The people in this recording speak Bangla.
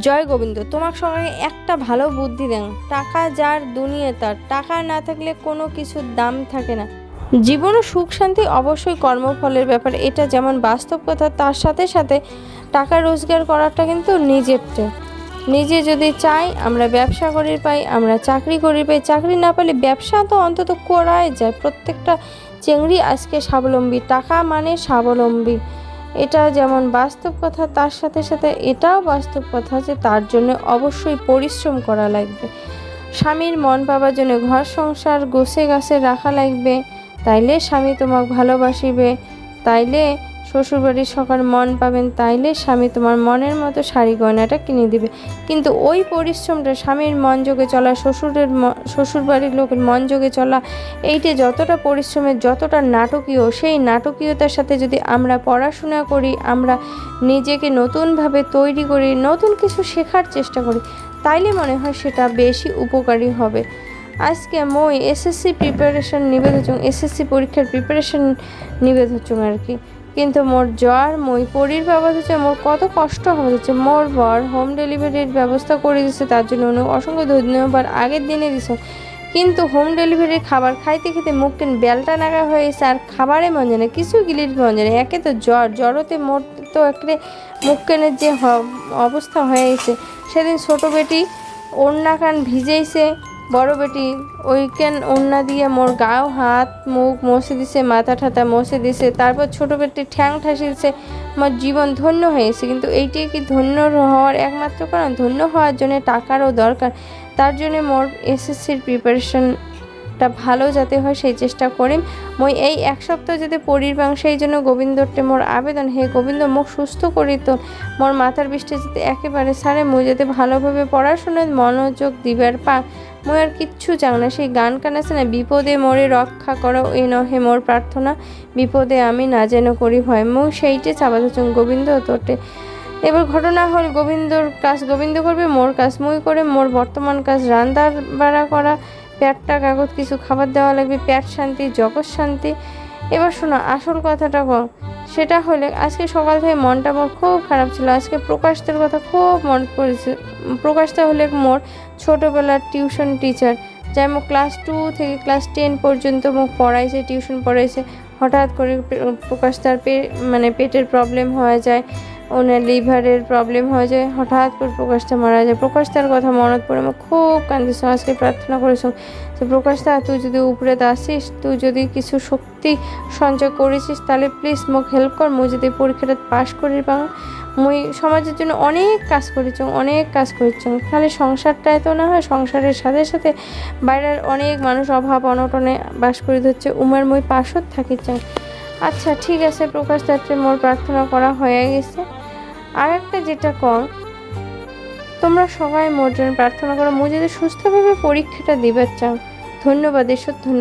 জয় গোবিন্দ, তোমার সঙ্গে একটা ভালো বুদ্ধি দেন। টাকা যার দুনিয়া তার, টাকা না থাকলে কোনো কিছুর দাম থাকে না। জীবন সুখ, শান্তি অবশ্যই কর্মফলের ব্যাপার, এটা যেমন বাস্তব কথা, তার সাথে সাথে টাকা রোজগার করাটা কিন্তু নিজেরটা। নিজে যদি চাই, আমরা ব্যবসা করি পাই, আমরা চাকরি করি পাই। চাকরি না পেলে ব্যবসা তো অন্তত করাই যায়। প্রত্যেকটা চেংড়ি আজকে স্বাবলম্বী, টাকা মানে স্বাবলম্বী। এটা যেমন বাস্তব কথা, তার সাথে সাথে এটাও বাস্তব কথা যে তার জন্য অবশ্যই পরিশ্রম করা লাগবে। স্বামীর মন পাবার জন্য ঘর সংসার গোছে গাছে রাখা লাগবে। তাইলে স্বামী তোমাকে ভালোবাসিবে। তাইলে শ্বশুরবাড়ির সকার মন পাবেন তাইলে স্বামী তোমার মনের মতো শাড়ি গয়নাটা কিনে দিবে। কিন্তু ওই পরিশ্রমটা স্বামীর মন যোগে চলা, শ্বশুরের শ্বশুরবাড়ির লোকের মন যোগে চলা, এইটা যতটা পরিশ্রমের যতটা নাটকীয়, সেই নাটকীয়তার সাথে যদি আমরা পড়াশোনা করি, আমরা নিজেকে নতুনভাবে তৈরি করি, নতুন কিছু শেখার চেষ্টা করি, তাইলে মনে হয় সেটা বেশি উপকারী হবে। আজকে মই এসএসসি প্রিপারেশন নিবে হচ্ছুং এসএসসি পরীক্ষার প্রিপারেশন নিবে হচ্ছুং আর কি। কিন্তু মোর জ্বর, মই পরির বাবা হচ্ছে, মোর কত কষ্ট হচ্ছে। মোর বর হোম ডেলিভারির ব্যবস্থা করে দিচ্ছে তার জন্য উনি অসংখ্য ধন্যবাদ, আগের দিনে দিছে। কিন্তু হোম ডেলিভারির খাবার খাইতে খেতে মুখ কেন বেলটা নাগা হয়ে গেছে, আর খাবারে মন না কিছু গিলির মন না একে তো জ্বর, জ্বরতে মোর তো একরে মুখ কেনের যে অবস্থা হয়ে গেছে। সেদিন ছোটো বেটি ওড়না ভিজেইছে বড় বেটি ওইকেন ওড়না দিয়ে মোর গাও হাত, মুখ মসে দিছে, মাথা ঠাতা মসে দিছে, তারপর ছোট বেটি ঠ্যাং ঠাসি দিছে আমার জীবন ধন্য হয়েছে। কিন্তু এইটি কি ধন্য হওয়ার একমাত্র কারণ? ধন্য হওয়ার জন্য টাকারও দরকার। তার জন্য মোর এসএসসির প্রিপারেশনটা ভালো যাতে হয় সেই চেষ্টা করিম। মই এই এক সপ্তাহ যাতে পরির পাং সেই জন্য গোবিন্দরটে মোর আবেদন, হে গোবিন্দ মোক সুস্থ করি তো। মোর মাথার বৃষ্টি যাতে একেবারে সারে, মই যাতে ভালোভাবে পড়াশোনায় মনোযোগ দিবার পাক মই আর কিচ্ছু চাও না। সেই গান কান আছে না বিপদে মোরে রক্ষা করো, এ নহে মোর প্রার্থনা। বিপদে আমি না যেন করি ভয় মই সেইটে চাবাচ্ছং গোবিন্দ তোটে এবার ঘটনা হল গোবিন্দর কাজ, গোবিন্দ করবে মোর কাজ, মই করে মোর বর্তমান কাজ, রান্দার বাড়া করা। পেটটা, কাগজ, কিছু খাবার দেওয়া লাগবে, পেট শান্তি, জগৎ শান্তি। এবার শোনো, আসল কথাটা কম সেটা হলে আজকে সকাল থেকে মনটা মোর খুব খারাপ ছিল। আজকে প্রকাশদের কথা খুব মন পড়েছে। প্রকাশটা হলে মোর ছোটোবেলার টিউশন টিচার। যাই মোক ক্লাস টু থেকে ক্লাস টেন পর্যন্ত মোক পড়াইছে, টিউশন পড়াইছে। হঠাৎ করে প্রকাশ তার পে মানে পেটের প্রবলেম হয়ে যায়। ওনার লিভারের প্রবলেম হয়ে যায়, হঠাৎ করে প্রকাশটা মারা যায়। প্রকাশটার কথা মনত পড়ে আমার খুব কান্দিস, আজকে প্রার্থনা করেছ। যে প্রকাশটা তুই যদি উপরে আসিস তুই যদি কিছু শক্তি সঞ্চয় করেছিস, তাহলে প্লিজ মোক হেল্প কর, মুই যদি পরীক্ষাটা পাশ করি পাং মুই সমাজের জন্য অনেক কাজ করেছ, অনেক কাজ করেছ। খালি সংসারটাই তো না হয়, সংসারের সাথে সাথে বাইরের অনেক মানুষ অভাব অনটনে বাস করে ধরছে, উমার মই পাশত থাকি চাই আচ্ছা ঠিক আছে প্রকাশ যাত্রী মোর প্রার্থনা করা হয়ে গেছে। আর একটা যেটা কম তোমরা সবাই মোর জন্য প্রার্থনা করো। মুজিদের সুস্থভাবে পরীক্ষাটা দিবার চাও, ধন্যবাদ, ঈশ্বর, ধন্যবাদ।